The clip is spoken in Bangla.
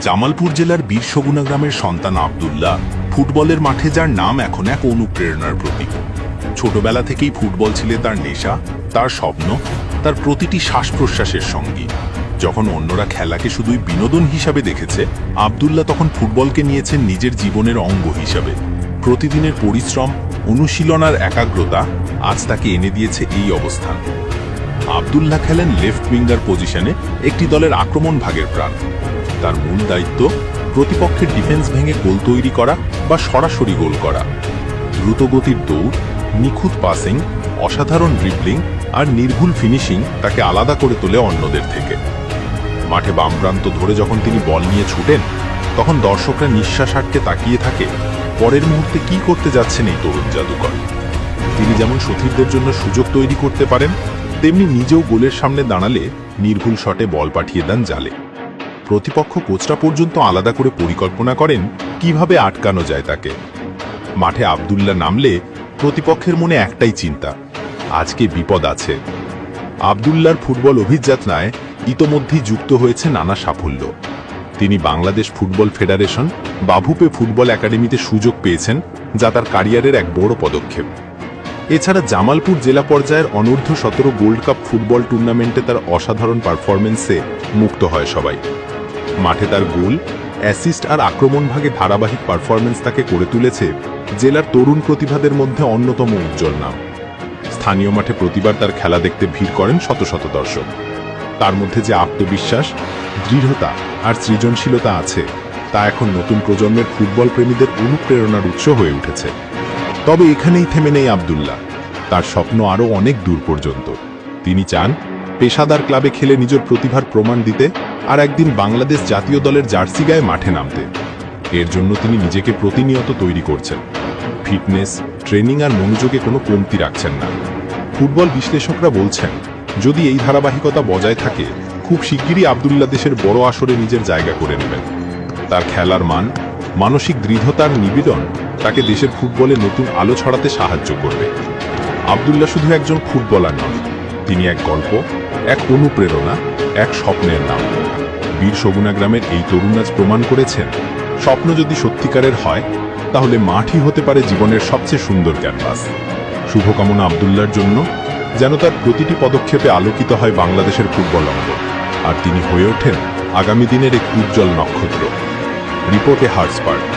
জামালপুর জেলার বীর সগুনা গ্রামের সন্তান আবদুল্লাহ ফুটবলের মাঠে যার নাম এখন এক অনুপ্রেরণার প্রতীক। ছোটবেলা থেকেই ফুটবল ছিল তার নেশা, তার স্বপ্ন, তার প্রতিটি শ্বাস প্রশ্বাসের সঙ্গী। যখন অন্যরা খেলাকে শুধুই বিনোদন হিসাবে দেখেছে, আবদুল্লাহ তখন ফুটবলকে নিয়েছেন নিজের জীবনের অঙ্গ হিসাবে। প্রতিদিনের পরিশ্রম অনুশীলনার একাগ্রতা আজ তাকে এনে দিয়েছে এই অবস্থান। আবদুল্লাহ খেলেন লেফট উইঙ্গার পজিশনে একটি দলের আক্রমণ ভাগের প্রাণ। তার মূল দায়িত্ব, প্রতিপক্ষের ডিফেন্স ভেঙে গোল তৈরি করা বা সরাসরি গোল করা। দ্রুতগতির দৌড়, নিখুঁত পাসিং, অসাধারণ ড্রিবলিং আর নির্ভুল ফিনিশিং তাকে আলাদা করে তোলে অন্যদের থেকে। মাঠে বাম প্রান্ত ধরে যখন তিনি বল নিয়ে ছুটেন, তখন দর্শকরা নিঃশ্বাস আটকে তাকিয়ে থাকে, পরের মুহূর্তে কি করতে যাচ্ছেন এই তরুণ জাদুকর? তিনি যেমন সতীর্থদের জন্য সুযোগ তৈরি করতে পারেন তেমনি নিজেও গোলের সামনে দাঁড়ালে নির্ভুল শটে বল পাঠিয়ে দেন জালে। প্রতিপক্ষ কোচরা পর্যন্ত আলাদা করে পরিকল্পনা করেন কীভাবে আটকানো যায় তাকে। মাঠে আবদুল্লাহ নামলে প্রতিপক্ষের মনে একটাই চিন্তা, আজকে বিপদ আছে। আবদুল্লার ফুটবল অভিযাত্রায় ইতোমধ্যেই যুক্ত হয়েছে নানা সাফল্য। তিনি বাংলাদেশ ফুটবল ফেডারেশন বাভুপে ফুটবল একাডেমিতে সুযোগ পেয়েছেন যা তার ক্যারিয়ারের এক বড় পদক্ষেপ। এছাড়া জামালপুর জেলা পর্যায়ের অনূর্ধ্ব সতেরো গোল্ড কাপ ফুটবল টুর্নামেন্টে তার অসাধারণ পারফরমেন্সে মুক্ত হয় সবাই। মাঠে তার গোল, অ্যাসিস্ট আর আক্রমণ ভাগে ধারাবাহিক পারফরমেন্স তাকে করে তুলেছে জেলার তরুণ প্রতিভাদের মধ্যে অন্যতম উজ্জ্বল নাম। স্থানীয় মাঠে প্রতিবার তার খেলা দেখতে ভিড় করেন শত শত দর্শক। তার মধ্যে যে আত্মবিশ্বাস, দৃঢ়তা আর সৃজনশীলতা আছে, তা এখন নতুন প্রজন্মের ফুটবল প্রেমীদের অনুপ্রেরণার উৎস হয়ে উঠেছে। তবে এখানেই থেমে নেই আবদুল্লাহ। তার স্বপ্ন আরও অনেক দূর পর্যন্ত। তিনি চান, পেশাদার ক্লাবে খেলে নিজের প্রতিভার প্রমাণ দিতে আর একদিন বাংলাদেশ জাতীয় দলের জার্সি গায়ে মাঠে নামতে। এর জন্য তিনি নিজেকে প্রতিনিয়ত তৈরি করছেন। ফিটনেস, ট্রেনিং আর মনোযোগে কোনো কমতি রাখছেন না। ফুটবল বিশ্লেষকরা বলছেন, যদি এই ধারাবাহিকতা বজায় থাকে, খুব শিগগিরই আবদুল্লাহ দেশের বড় আসরে নিজের জায়গা করে নেবেন। তার খেলার মান মানসিক দৃঢ়তার নিবেদন তাকে দেশের ফুটবলে নতুন আলো ছড়াতে সাহায্য করবে। আবদুল্লাহ শুধু একজন ফুটবলার নন, তিনি এক গল্প, এক অনুপ্রেরণা, এক স্বপ্নের নাম। বীর সগুনা গ্রামের এই তরুণ আজ প্রমাণ করেছেন, স্বপ্ন যদি সত্যিকারের হয়, তাহলে মাঠই হতে পারে জীবনের সবচেয়ে সুন্দর ক্যানভাস। শুভকামনা আবদুল্লার জন্য, যেন তার প্রতিটি পদক্ষেপে আলোকিত হয় বাংলাদেশের ফুটবল অঙ্গ। আর তিনি হয়ে ওঠেন আগামী দিনের এক উজ্জ্বল নক্ষত্র। রিপোর্টে হার্সপার্ট